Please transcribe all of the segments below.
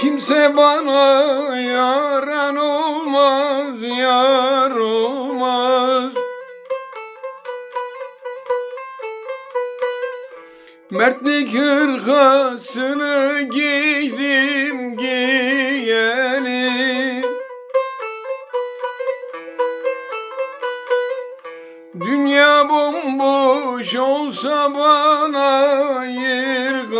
Kimse bana yaran olmaz, yar olmaz. Mertlik hırkasını giydim giyeli Dünya bomboş olsa bana yer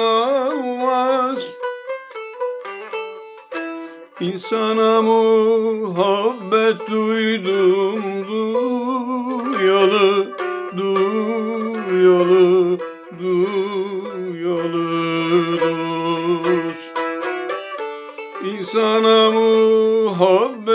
İnsana muhabbet duydum duyalı duyalı duyalı dost. İnsana muhabbet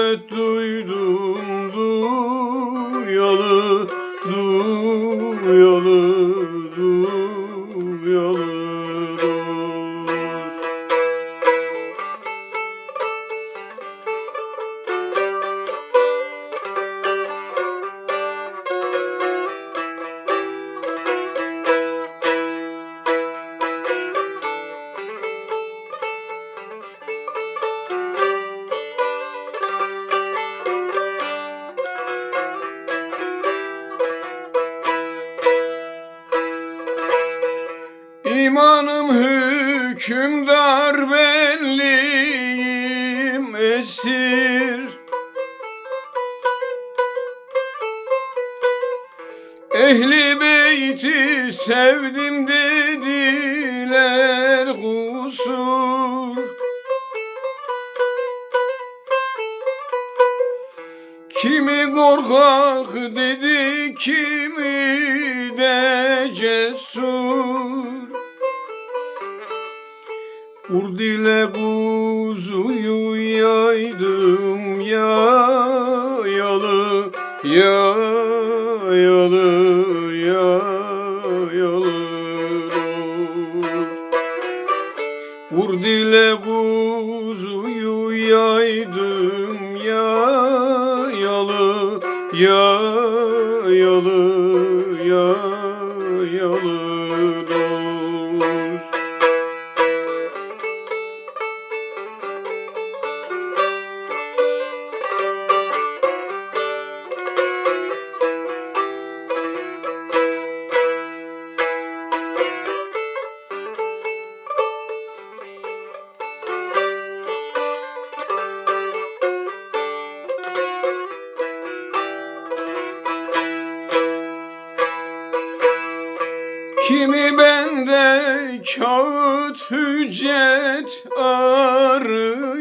hükümdar belliyim esir. Ehli beyti sevdim dediler kusur. Kimi korkak dedi kimi de cesur Urd ile kuzuyu yaydım yayalı yayalı yayalı Vurd ile kuzuyu yaydım yayalı yayalı yayalı Kimi bende kağıt hüccet arıyor?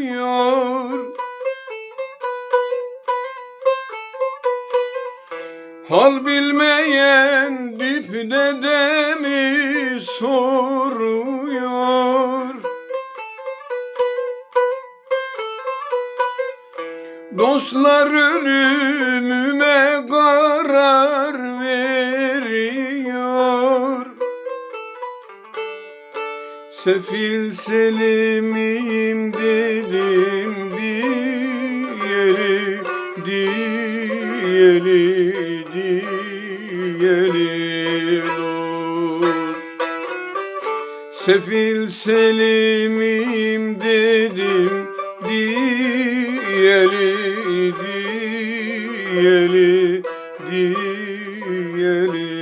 Hal bilmeyen dipde de mi soruyor? Dostlar ölümüme Sefil Selim'im dedim diğeri diğeri diğeri dur Sefil Selim'im dedim diğeri diğeri diğeri